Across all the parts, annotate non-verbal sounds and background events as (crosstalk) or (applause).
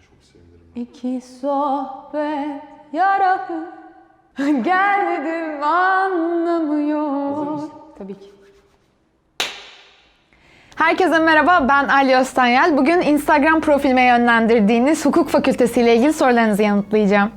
çok sevinirim. İki sohbet yaralı geldim anlamıyor. Tabii ki. Herkese merhaba, ben Ali Öztanyel. Bugün Instagram profilime yönlendirdiğiniz hukuk fakültesi ile ilgili sorularınızı yanıtlayacağım.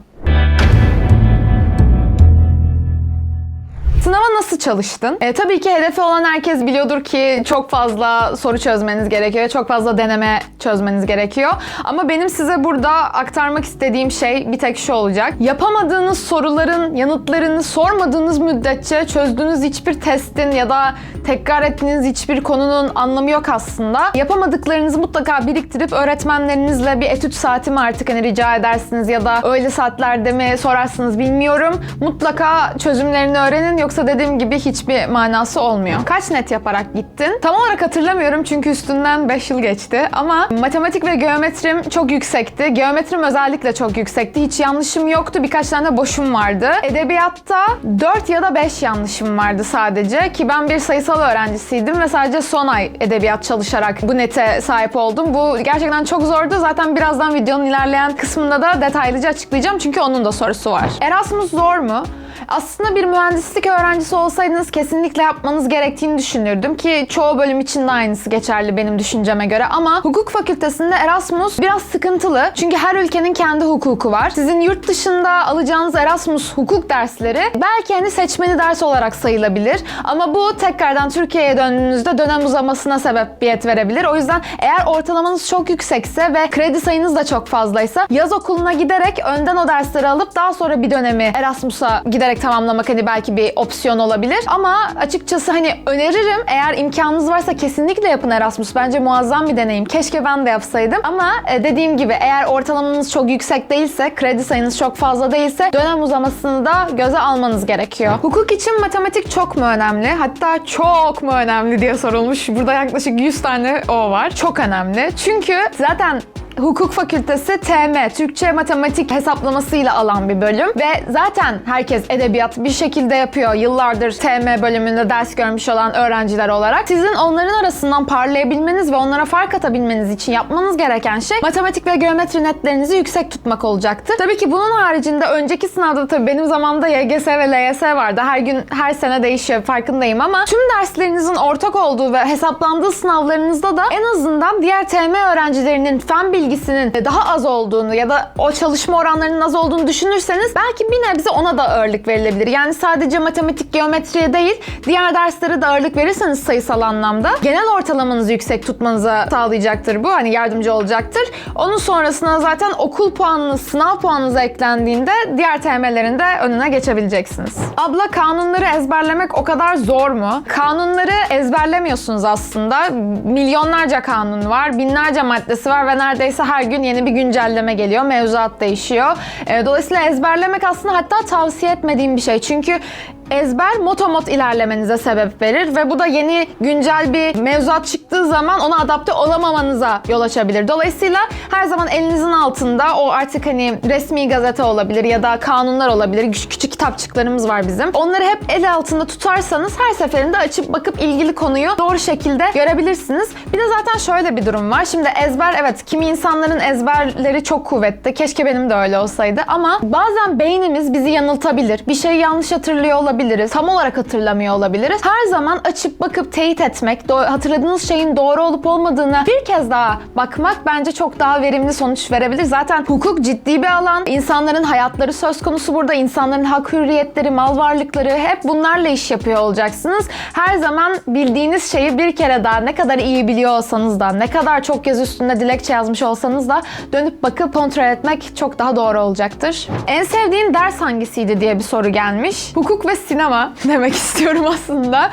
Sınava nasıl çalıştın? E, tabii ki hedefi olan herkes biliyordur ki çok fazla soru çözmeniz gerekiyor. Çok fazla deneme çözmeniz gerekiyor. Ama benim size burada aktarmak istediğim şey bir tek şu olacak. Yapamadığınız soruların yanıtlarını sormadığınız müddetçe çözdüğünüz hiçbir testin ya da tekrar ettiğiniz hiçbir konunun anlamı yok aslında. Yapamadıklarınızı mutlaka biriktirip öğretmenlerinizle bir etüt saati mi artık hani rica edersiniz ya da öyle saatlerde mi sorarsınız bilmiyorum. Mutlaka çözümlerini öğrenin yoksa dediğim gibi hiçbir manası olmuyor. Kaç net yaparak gittin? Tam olarak hatırlamıyorum çünkü üstünden 5 yıl geçti ama matematik ve geometrim çok yüksekti. Geometrim özellikle çok yüksekti. Hiç yanlışım yoktu. Birkaç tane de boşum vardı. Edebiyatta 4 ya da 5 yanlışım vardı sadece ki ben bir sayısal öğrencisiydim ve sadece son ay edebiyat çalışarak bu nete sahip oldum. Bu gerçekten çok zordu. Zaten birazdan videonun ilerleyen kısmında da detaylıca açıklayacağım çünkü onun da sorusu var. Erasmus zor mu? Aslında bir mühendislik öğrencisi olsaydınız kesinlikle yapmanız gerektiğini düşünürdüm ki çoğu bölüm için de aynısı geçerli benim düşünceme göre ama hukuk fakültesinde Erasmus biraz sıkıntılı çünkü her ülkenin kendi hukuku var. Sizin yurt dışında alacağınız Erasmus hukuk dersleri belki hani seçmeli ders olarak sayılabilir ama bu tekrardan Türkiye'ye döndüğünüzde dönem uzamasına sebebiyet verebilir. O yüzden eğer ortalamanız çok yüksekse ve kredi sayınız da çok fazlaysa yaz okuluna giderek önden o dersleri alıp daha sonra bir dönemi Erasmus'a giderek tamamlamak hani belki bir opsiyon olabilir. Ama açıkçası hani öneririm eğer imkanınız varsa kesinlikle yapın Erasmus. Bence muazzam bir deneyim. Keşke ben de yapsaydım. Ama e, dediğim gibi eğer ortalamanız çok yüksek değilse, kredi sayınız çok fazla değilse dönem uzamasını da göze almanız gerekiyor. Hukuk için matematik çok mu önemli? Hatta çok mu önemli diye sorulmuş. Burada yaklaşık 100 tane o var. Çok önemli. Çünkü zaten Hukuk Fakültesi TM, Türkçe Matematik hesaplamasıyla alan bir bölüm ve zaten herkes edebiyat bir şekilde yapıyor. Yıllardır TM bölümünde ders görmüş olan öğrenciler olarak. Sizin onların arasından parlayabilmeniz ve onlara fark atabilmeniz için yapmanız gereken şey matematik ve geometri netlerinizi yüksek tutmak olacaktır. Tabii ki bunun haricinde önceki sınavda tabii benim zamanımda YGS ve LYS vardı. Her gün her sene değişiyor farkındayım ama tüm derslerinizin ortak olduğu ve hesaplandığı sınavlarınızda da en azından diğer TM öğrencilerinin fen bilgisinin daha az olduğunu ya da o çalışma oranlarının az olduğunu düşünürseniz belki bir nebze ona da ağırlık verilebilir. Yani sadece matematik, geometriye değil diğer derslere de ağırlık verirseniz sayısal anlamda genel ortalamanızı yüksek tutmanıza sağlayacaktır bu. Hani yardımcı olacaktır. Onun sonrasında zaten okul puanınız, sınav puanınız eklendiğinde diğer TM'lerin de önüne geçebileceksiniz. Abla kanunları ezberlemek o kadar zor mu? Kanunları ezberlemiyorsunuz aslında. Milyonlarca kanun var, binlerce maddesi var ve neredeyse her gün yeni bir güncelleme geliyor. Mevzuat değişiyor. E, Dolayısıyla ezberlemek aslında hatta tavsiye etmediğim bir şey. Çünkü ezber motomot ilerlemenize sebep verir ve bu da yeni güncel bir mevzuat çıktığı zaman ona adapte olamamanıza yol açabilir. Dolayısıyla her zaman elinizin altında o artık hani resmi gazete olabilir ya da kanunlar olabilir. Küçük, küçük kitapçıklarımız var bizim. Onları hep el altında tutarsanız her seferinde açıp bakıp ilgili konuyu doğru şekilde görebilirsiniz. Bir de zaten şöyle bir durum var. Şimdi ezber evet kimi insanların ezberleri çok kuvvetli. Keşke benim de öyle olsaydı ama bazen beynimiz bizi yanıltabilir. Bir şeyi yanlış hatırlıyor olabiliriz. Tam olarak hatırlamıyor olabiliriz. Her zaman açıp bakıp teyit etmek, hatırladığınız şeyin doğru olup olmadığını bir kez daha bakmak bence çok daha verimli sonuç verebilir. Zaten hukuk ciddi bir alan. İnsanların hayatları söz konusu burada. İnsanların hak hürriyetleri, mal varlıkları hep bunlarla iş yapıyor olacaksınız. Her zaman bildiğiniz şeyi bir kere daha ne kadar iyi biliyor olsanız da, ne kadar çok yazı üstünde dilekçe yazmış olsanız da dönüp bakıp kontrol etmek çok daha doğru olacaktır. En sevdiğin ders hangisiydi diye bir soru gelmiş. Hukuk ve sinema (laughs) demek istiyorum aslında.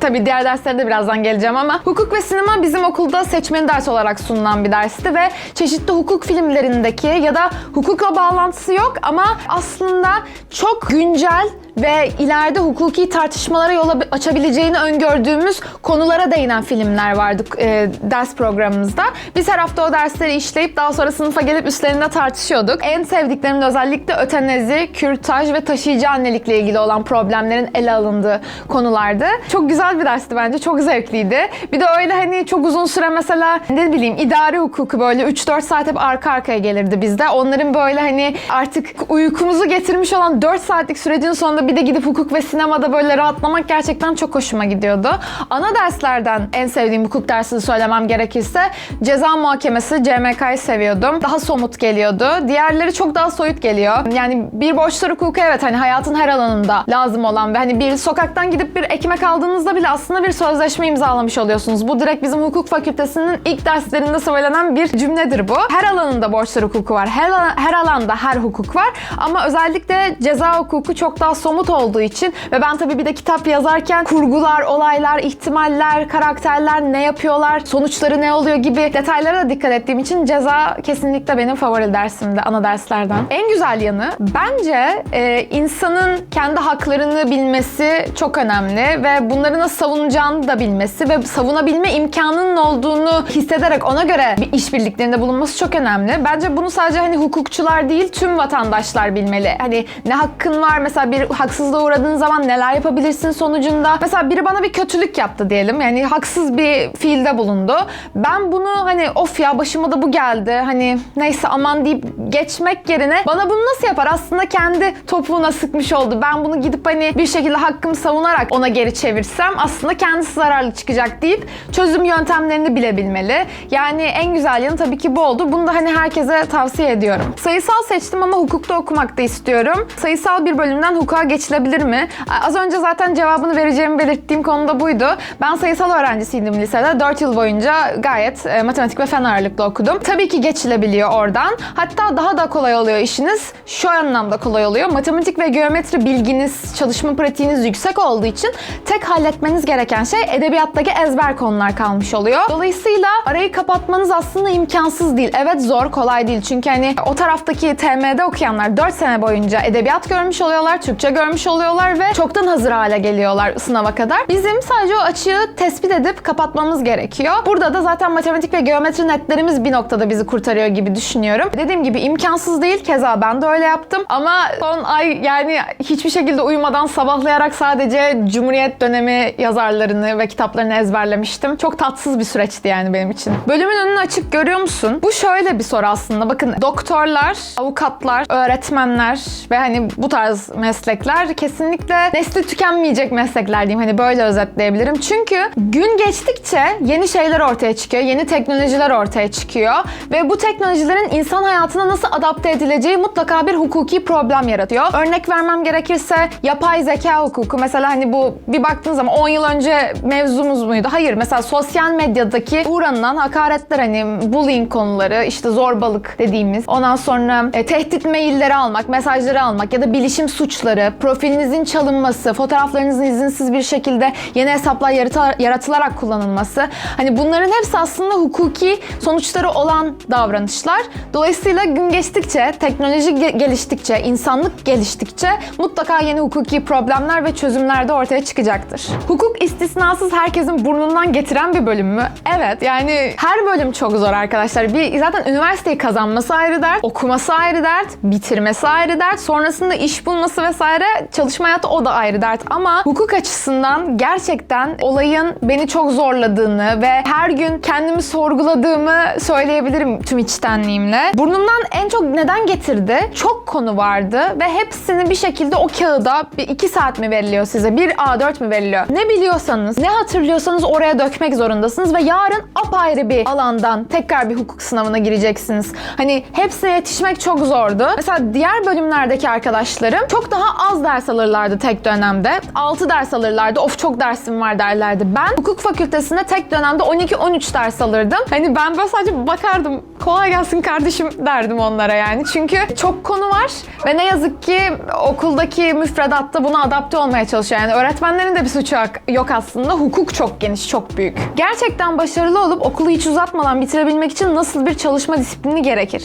Tabii diğer derslere de birazdan geleceğim ama hukuk ve sinema bizim okulda seçmeli ders olarak sunulan bir dersti ve çeşitli hukuk filmlerindeki ya da hukukla bağlantısı yok ama aslında çok güncel ve ileride hukuki tartışmalara yol açabileceğini öngördüğümüz konulara değinen filmler vardı e, ders programımızda. Biz her hafta o dersleri işleyip daha sonra sınıfa gelip üstlerinde tartışıyorduk. En sevdiklerim özellikle ötenezi, kürtaj ve taşıyıcı annelikle ilgili olan problemlerin ele alındığı konulardı. Çok güzel bir dersti bence. Çok zevkliydi. Bir de öyle hani çok uzun süre mesela ne bileyim idari hukuku böyle 3-4 saat hep arka arkaya gelirdi bizde. Onların böyle hani artık uykumuzu getirmiş olan 4 saatlik sürecin sonunda bir de gidip hukuk ve sinemada böyle rahatlamak gerçekten çok hoşuma gidiyordu. Ana derslerden en sevdiğim hukuk dersini söylemem gerekirse ceza muhakemesi CMK'yı seviyordum. Daha somut geliyordu. Diğerleri çok daha soyut geliyor. Yani bir borçlar hukuku evet hani hayatın her alanında lazım olan ve hani bir sokaktan gidip bir ekmek aldığınızda bile aslında bir sözleşme imzalamış oluyorsunuz. Bu direkt bizim hukuk fakültesinin ilk derslerinde söylenen bir cümledir bu. Her alanında borçlar hukuku var. Her, her alanda her hukuk var. Ama özellikle ceza hukuku çok daha somut olduğu için ve ben tabii bir de kitap yazarken kurgular, olaylar, ihtimaller, karakterler ne yapıyorlar, sonuçları ne oluyor gibi detaylara da dikkat ettiğim için ceza kesinlikle benim favori dersimdi ana derslerden. En güzel yanı bence e, insanın kendi haklarını bilmesi çok önemli ve bunları nasıl savunacağını da bilmesi ve savunabilme imkanının olduğunu hissederek ona göre bir işbirliklerinde bulunması çok önemli. Bence bunu sadece hani hukukçular değil tüm vatandaşlar bilmeli. Hani ne hakkın var mesela bir haksızlığa uğradığın zaman neler yapabilirsin sonucunda. Mesela biri bana bir kötülük yaptı diyelim. Yani haksız bir fiilde bulundu. Ben bunu hani of ya başıma da bu geldi. Hani neyse aman deyip geçmek yerine bana bunu nasıl yapar? Aslında kendi topuğuna sıkmış oldu. Ben bunu gidip hani bir şekilde hakkımı savunarak ona geri çevirsem aslında kendisi zararlı çıkacak deyip çözüm yöntemlerini bilebilmeli. Yani en güzel yanı tabii ki bu oldu. Bunu da hani herkese tavsiye ediyorum. Sayısal seçtim ama hukukta okumak da istiyorum. Sayısal bir bölümden hukuka geçilebilir mi? Az önce zaten cevabını vereceğimi belirttiğim konu da buydu. Ben sayısal öğrencisiydim lisede. 4 yıl boyunca gayet e, matematik ve fen ağırlıklı okudum. Tabii ki geçilebiliyor oradan. Hatta daha da kolay oluyor işiniz. Şu anlamda kolay oluyor. Matematik ve geometri bilginiz, çalışma pratiğiniz yüksek olduğu için tek halletmeniz gereken şey edebiyattaki ezber konular kalmış oluyor. Dolayısıyla arayı kapatmanız aslında imkansız değil. Evet zor, kolay değil. Çünkü hani o taraftaki TM'de okuyanlar 4 sene boyunca edebiyat görmüş oluyorlar, Türkçe görmüş oluyorlar ve çoktan hazır hale geliyorlar sınava kadar. Bizim sadece o açığı tespit edip kapatmamız gerekiyor. Burada da zaten matematik ve geometri netlerimiz bir noktada bizi kurtarıyor gibi düşünüyorum. Dediğim gibi imkansız değil. Keza ben de öyle yaptım. Ama son ay yani hiçbir şekilde uyumadan sabahlayarak sadece Cumhuriyet dönemi yazarlarını ve kitaplarını ezberlemiştim. Çok tatsız bir süreçti yani benim için. Bölümün önünü açık görüyor musun? Bu şöyle bir soru aslında. Bakın doktorlar, avukatlar, öğretmenler ve hani bu tarz meslekler kesinlikle nesli tükenmeyecek meslekler diyeyim. Hani böyle özetleyebilirim. Çünkü gün geçtikçe yeni şeyler ortaya çıkıyor. Yeni teknolojiler ortaya çıkıyor. Ve bu teknolojilerin insan hayatına nasıl adapte edileceği mutlaka bir hukuki problem yaratıyor. Örnek vermem gerekirse yapay zeka hukuku. Mesela hani bu bir baktığınız zaman 10 yıl önce mevzumuz muydu? Hayır. Mesela sosyal medyadaki uğranılan hakaretler hani bullying konuları, işte zorbalık dediğimiz. Ondan sonra e, tehdit mailleri almak, mesajları almak ya da bilişim suçları, profilinizin çalınması, fotoğraflarınızın izinsiz bir şekilde yeni hesaplar yaratılarak kullanılması. Hani bunların hepsi aslında hukuki sonuçları olan davranışlar. Dolayısıyla gün geçtikçe, teknoloji ge- geliştikçe, insanlık geliştikçe mutlaka yeni hukuki problemler ve çözümler de ortaya çıkacaktır. Hukuk istisnasız herkesin burnundan getiren bir bölüm mü? Evet. Yani her bölüm çok zor arkadaşlar. Bir zaten üniversiteyi kazanması ayrı dert, okuması ayrı dert, bitirmesi ayrı dert, sonrasında iş bulması vesaire çalışma hayatı o da ayrı dert. Ama hukuk açısından gerçekten olayın beni çok zorladığını ve her gün kendimi sorguladığımı söyleyebilirim tüm içtenliğimle. Burnumdan en çok neden getirdi? Çok konu vardı ve hepsini bir şekilde o kağıda bir iki saat mi veriliyor size? Bir A4 mi veriliyor? Ne biliyorsanız, ne hatırlıyorsanız oraya dökmek zorundasınız ve yarın apayrı bir alandan tekrar bir hukuk sınavına gireceksiniz. Hani hepsine yetişmek çok zordu. Mesela diğer bölümlerdeki arkadaşlarım çok daha az ders alırlardı tek dönemde. 6 ders alırlardı. Of çok dersim var derlerdi. Ben hukuk fakültesinde tek dönemde 12-13 ders alırdım. Hani ben böyle sadece bakardım. Kolay gelsin kardeşim derdim onlara yani. Çünkü çok konu var ve ne yazık ki okuldaki müfredatta buna adapte olmaya çalışıyor. Yani öğretmenlerin de bir suçu yok- aslında. Hukuk çok geniş, çok büyük. Gerçekten başarılı olup okulu hiç uzatmadan bitirebilmek için nasıl bir çalışma disiplini gerekir?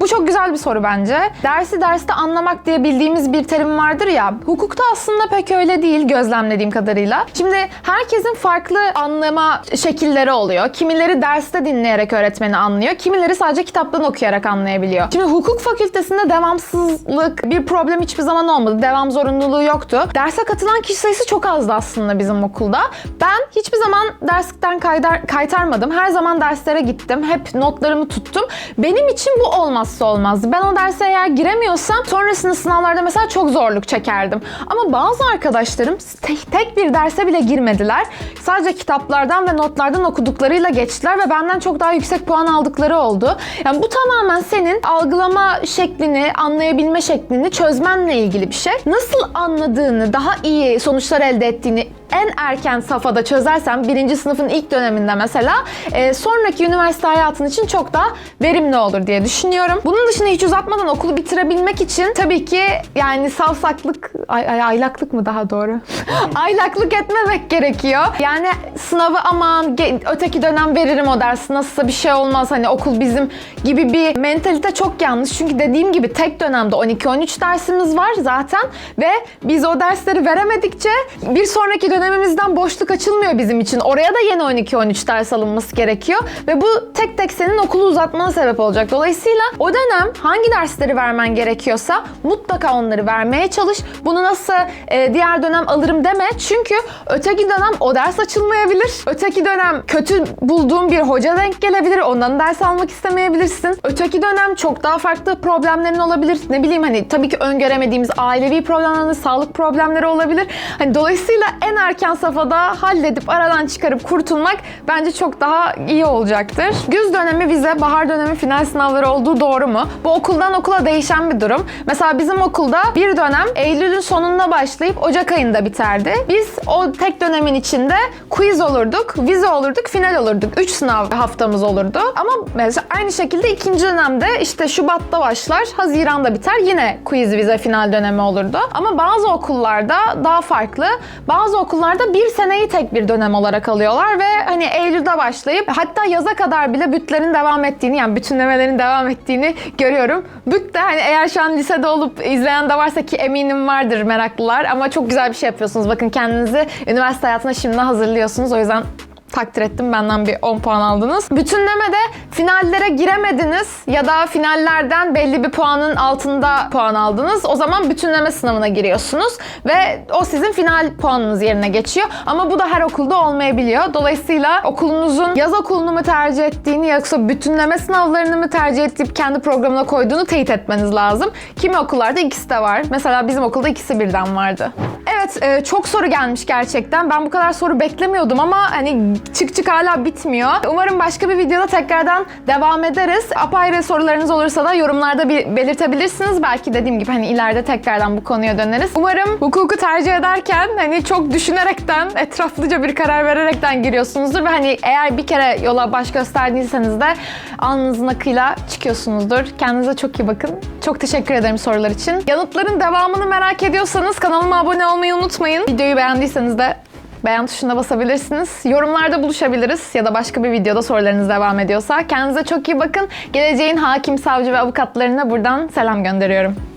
Bu çok güzel bir soru bence. Dersi derste anlamak diye bildiğimiz bir terim vardır ya. Hukukta aslında pek öyle değil gözlemlediğim kadarıyla. Şimdi herkesin farklı anlama şekilleri oluyor. Kimileri derste dinleyerek öğretmeni anlıyor. Kimileri sadece kitaptan okuyarak anlayabiliyor. Şimdi hukuk fakültesinde devamsızlık bir problem hiçbir zaman olmadı. Devam zorunluluğu yoktu. Derse katılan kişi sayısı çok azdı aslında bizim okulda. Ben hiçbir zaman dersten kaydar, kaytarmadım. Her zaman derslere gittim. Hep notlarımı tuttum. Benim için bu olmazsa olmazdı. Ben o derse eğer giremiyorsam sonrasında sınavlarda mesela çok zorluk çekerdim. Ama bazı arkadaşlarım tek, bir derse bile girmediler. Sadece kitaplardan ve notlardan okuduklarıyla geçtiler ve benden çok daha yüksek puan aldıkları oldu. Yani bu tamamen senin algılama şeklini, anlayabilme şeklini çözmenle ilgili bir şey. Nasıl anladığını, daha iyi sonuçlar elde ettiğini en erken safhada çözersen birinci sınıfın ilk döneminde mesela e, sonraki üniversite hayatın için çok daha verimli olur diye düşünüyorum. Bunun dışında hiç uzatmadan okulu bitirebilmek için tabii ki yani savsaklık, ay, ay- aylaklık mı daha doğru? (laughs) aylaklık etmemek gerekiyor. Yani sınavı aman öteki dönem veririm o dersi nasılsa bir şey olmaz hani okul bizim gibi bir mentalite çok yanlış. Çünkü dediğim gibi tek dönemde 12-13 dersimiz var zaten ve biz o dersleri veremedikçe bir sonraki dönemimizden boşluk açılmıyor bizim için. Oraya da yeni 12-13 ders alınması gerekiyor ve bu tek tek senin okulu uzatmana sebep olacak. Dolayısıyla o dönem hangi dersleri vermen gerekiyorsa mutlaka onları vermeye çalış. Bunu nasıl e, diğer dönem alırım deme. Çünkü öteki dönem o ders açılmayabilir. Öteki dönem kötü bulduğun bir hoca denk gelebilir. Ondan ders almak istemeyebilirsin. Öteki dönem çok daha farklı problemlerin olabilir. Ne bileyim hani tabii ki öngöremediğimiz ailevi problemler, sağlık problemleri olabilir. Hani dolayısıyla en erken safhada halledip aradan çıkarıp kurtulmak bence çok daha iyi olacaktır. Güz dönemi vize, bahar dönemi final sınavları olduğu doğru mu? Bu okuldan okula değişen bir durum. Mesela bizim okulda bir dönem Eylül'ün sonunda başlayıp Ocak ayında biterdi. Biz o tek dönemin içinde quiz olurduk, vize olurduk, final olurduk. 3 sınav haftamız olurdu. Ama mesela aynı şekilde ikinci dönemde işte Şubat'ta başlar, Haziran'da biter. Yine quiz, vize, final dönemi olurdu. Ama bazı okullarda daha farklı. Bazı okullarda bir seneyi tek bir dönem olarak alıyorlar ve hani Eylül'de başlayıp hatta yaza kadar bile bütlerin devam ettiğini yani bütünlemelerin devam ettiğini görüyorum. Büt de hani eğer şu an lisede olup izleyen de varsa ki eminim vardır meraklılar ama çok güzel bir şey yapıyorsunuz. Bakın kendinizi üniversite hayatına şimdiden hazırlıyorsunuz. O yüzden takdir ettim. Benden bir 10 puan aldınız. Bütünlemede finallere giremediniz ya da finallerden belli bir puanın altında puan aldınız. O zaman bütünleme sınavına giriyorsunuz ve o sizin final puanınız yerine geçiyor. Ama bu da her okulda olmayabiliyor. Dolayısıyla okulunuzun yaz okulunu mu tercih ettiğini yoksa bütünleme sınavlarını mı tercih edip kendi programına koyduğunu teyit etmeniz lazım. Kimi okullarda ikisi de var. Mesela bizim okulda ikisi birden vardı. Evet, e, çok soru gelmiş gerçekten. Ben bu kadar soru beklemiyordum ama hani çık çık hala bitmiyor. Umarım başka bir videoda tekrardan devam ederiz. Apayrı sorularınız olursa da yorumlarda bir belirtebilirsiniz. Belki dediğim gibi hani ileride tekrardan bu konuya döneriz. Umarım hukuku tercih ederken hani çok düşünerekten, etraflıca bir karar vererekten giriyorsunuzdur ve hani eğer bir kere yola baş gösterdiyseniz de alnınızın akıyla çıkıyorsunuzdur. Kendinize çok iyi bakın. Çok teşekkür ederim sorular için. Yanıtların devamını merak ediyorsanız kanalıma abone olmayı unutmayın. Videoyu beğendiyseniz de beğen tuşuna basabilirsiniz. Yorumlarda buluşabiliriz ya da başka bir videoda sorularınız devam ediyorsa. Kendinize çok iyi bakın. Geleceğin hakim, savcı ve avukatlarına buradan selam gönderiyorum.